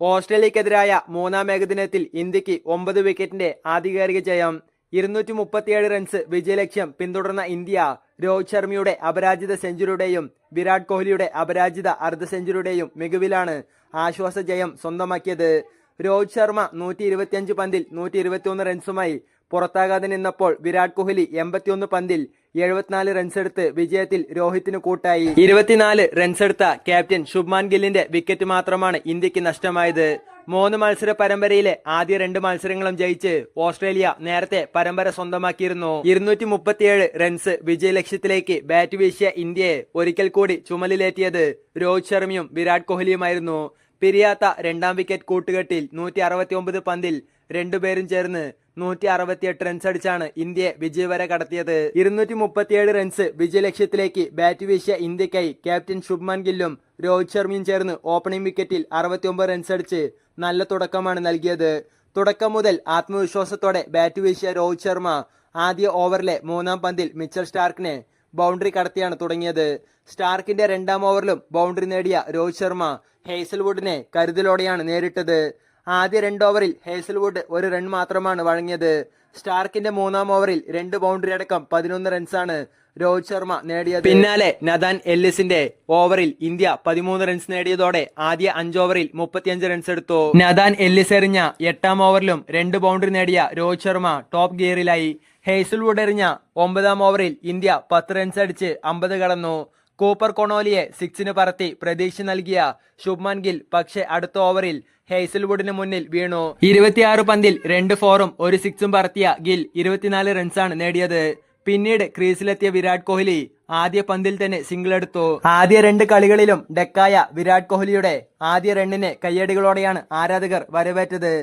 ഓസ്ട്രേലിയക്കെതിരായ മൂന്നാം ഏകദിനത്തിൽ ഇന്ത്യയ്ക്ക് ഒമ്പത് വിക്കറ്റിന്റെ ആധികാരിക ജയം ഇരുന്നൂറ്റി മുപ്പത്തിയേഴ് റൺസ് വിജയലക്ഷ്യം പിന്തുടർന്ന ഇന്ത്യ രോഹിത് ശർമ്മയുടെ അപരാജിത സെഞ്ചുറിയുടെയും വിരാട് കോഹ്ലിയുടെ അപരാജിത അർദ്ധ സെഞ്ചുറിയുടെയും മികവിലാണ് ആശ്വാസ ജയം സ്വന്തമാക്കിയത്. രോഹിത് ശർമ്മ നൂറ്റി പന്തിൽ നൂറ്റി റൺസുമായി പുറത്താകാതെ നിന്നപ്പോൾ വിരാട് കോഹ്ലി എൺപത്തിയൊന്ന് പന്തിൽ എഴുപത്തിനാല് റൺസ് എടുത്ത് വിജയത്തിൽ രോഹിത്തിന് കൂട്ടായി. ഇരുപത്തിനാല് റൺസ് എടുത്ത ക്യാപ്റ്റൻ ശുഭ്മാൻ ഗില്ലിന്റെ വിക്കറ്റ് മാത്രമാണ് ഇന്ത്യയ്ക്ക് നഷ്ടമായത്. മൂന്ന് മത്സര പരമ്പരയിലെ ആദ്യ രണ്ട് മത്സരങ്ങളും ജയിച്ച് ഓസ്ട്രേലിയ നേരത്തെ പരമ്പര സ്വന്തമാക്കിയിരുന്നു. ഇരുന്നൂറ്റി മുപ്പത്തിയേഴ് റൺസ് വിജയലക്ഷ്യത്തിലേക്ക് ബാറ്റ് വീശിയ ഇന്ത്യയെ ഒരിക്കൽ കൂടി ചുമലിലേറ്റിയത് രോഹിത് ശർമ്മയും വിരാട് കോഹ്ലിയുമായിരുന്നു. പിരിയാത്ത രണ്ടാം വിക്കറ്റ് കൂട്ടുകെട്ടിൽ നൂറ്റി പന്തിൽ രണ്ടുപേരും ചേർന്ന് നൂറ്റി അറുപത്തിയെട്ട് റൺസ് അടിച്ചാണ് ഇന്ത്യയെ വിജയ് വരെ കടത്തിയത്. ഇരുന്നൂറ്റി മുപ്പത്തിയേഴ് റൺസ് വിജയലക്ഷ്യത്തിലേക്ക് ബാറ്റ് വീശിയ ഇന്ത്യക്കായി ക്യാപ്റ്റൻ ശുഭ്മാൻ ഗില്ലും രോഹിത് ശർമ്മയും ചേർന്ന് ഓപ്പണിംഗ് വിക്കറ്റിൽ അറുപത്തിയൊമ്പത് റൺസ് അടിച്ച് നല്ല തുടക്കമാണ് നൽകിയത്. തുടക്കം മുതൽ ആത്മവിശ്വാസത്തോടെ ബാറ്റ് വീശിയ രോഹിത് ശർമ്മ ആദ്യ ഓവറിലെ മൂന്നാം പന്തിൽ മിച്ചൽ സ്റ്റാർക്കിനെ ബൗണ്ടറി കടത്തിയാണ് തുടങ്ങിയത്. സ്റ്റാർക്കിന്റെ രണ്ടാം ഓവറിലും ബൗണ്ടറി നേടിയ രോഹിത് ശർമ്മ ഹേസൽവുഡിനെ കരുതലോടെയാണ് നേരിട്ടത്. ആദ്യ രണ്ട് ഓവറിൽ ഹേസൽവുഡ് ഒരു റൺ മാത്രമാണ് വഴങ്ങിയത്. സ്റ്റാർക്കിന്റെ മൂന്നാം ഓവറിൽ രണ്ട് ബൗണ്ടറി അടക്കം പതിനൊന്ന് റൺസാണ് രോഹിത് ശർമ്മ നേടിയത്. പിന്നാലെ നദാൻ എല്ലിസിന്റെ ഓവറിൽ ഇന്ത്യ പതിമൂന്ന് റൺസ് നേടിയതോടെ ആദ്യ അഞ്ച് ഓവറിൽ മുപ്പത്തിയഞ്ച് റൺസ് എടുത്തു. നദാൻ എല്ലിസ് എറിഞ്ഞ എട്ടാം ഓവറിലും രണ്ട് ബൗണ്ടറി നേടിയ രോഹിത് ശർമ്മ ടോപ്പ് ഗിയറിലായി ഹേസൽവുഡ് എറിഞ്ഞ ഒമ്പതാം ഓവറിൽ ഇന്ത്യ പത്ത് റൺസ് അടിച്ച് അമ്പത് കടന്നു. കൂപ്പർ കൊണോലിയെ സിക്സിന് പറത്തി പ്രതീക്ഷ നൽകിയ ശുഭ്മാൻ ഗിൽ പക്ഷേ അടുത്ത ഓവറിൽ ഹേസൽവുഡിന് മുന്നിൽ വീണു. ഇരുപത്തിയാറ് പന്തിൽ രണ്ട് ഫോറും ഒരു സിക്സും പറത്തിയ ഗിൽ ഇരുപത്തിനാല് റൺസാണ് നേടിയത്. പിന്നീട് ക്രീസിലെത്തിയ വിരാട് കോഹ്ലി ആദ്യ പന്തിൽ തന്നെ സിംഗിൾ എടുത്തു. ആദ്യ രണ്ട് കളികളിലും ഡെക്കായ വിരാട് കോഹ്ലിയുടെ ആദ്യ റണ്ണിനെ കയ്യടികളോടെയാണ് ആരാധകർ വരവേറ്റത്.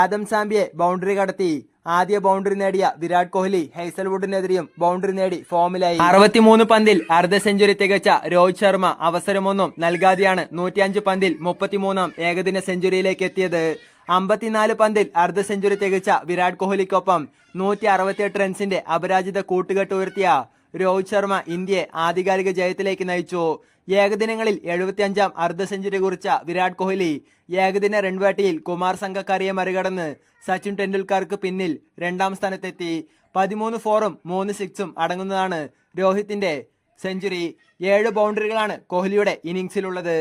ആദം സാംബിയെ ബൗണ്ടറി കടത്തി ആദ്യ ബൗണ്ടറി നേടിയ വിരാട് കോഹ്ലി ഹൈസൽവുഡിനെതിരെയും ബൗണ്ടറി നേടി ഫോമിലായി അറുപത്തിമൂന്ന് പന്തിൽ അർദ്ധ സെഞ്ചുറി തികച്ച രോഹിത് ശർമ്മ അവസരമൊന്നും നൽകാതെയാണ് നൂറ്റിയഞ്ച് പന്തിൽ മുപ്പത്തിമൂന്നാം ഏകദിന സെഞ്ചുറിയിലേക്ക് എത്തിയത്. അമ്പത്തിനാല് പന്തിൽ അർദ്ധ സെഞ്ചുറി തികച്ച വിരാട് കോഹ്ലിക്കൊപ്പം നൂറ്റി അറുപത്തിയെട്ട് റൺസിന്റെ അപരാജിത കൂട്ടുകെട്ട് ഉയർത്തിയ രോഹിത് ശർമ്മ ഇന്ത്യയെ ആധികാരിക ജയത്തിലേക്ക് നയിച്ചു. ഏകദിനങ്ങളിൽ എഴുപത്തിയഞ്ചാം അർദ്ധ സെഞ്ചുറി കുറിച്ച വിരാട് കോഹ്ലി ഏകദിന റൺവേട്ടയിൽ കുമാർ സംഘക്കാരിയെ മറികടന്ന് സച്ചിൻ ടെണ്ടുൽക്കർക്ക് പിന്നിൽ രണ്ടാം സ്ഥാനത്തെത്തി. പതിമൂന്ന് ഫോറും മൂന്ന് സിക്സും അടങ്ങുന്നതാണ് രോഹിത്തിന്റെ സെഞ്ചുറി. ഏഴ് ബൗണ്ടറികളാണ് കോഹ്ലിയുടെ ഇന്നിംഗ്സിലുള്ളത്.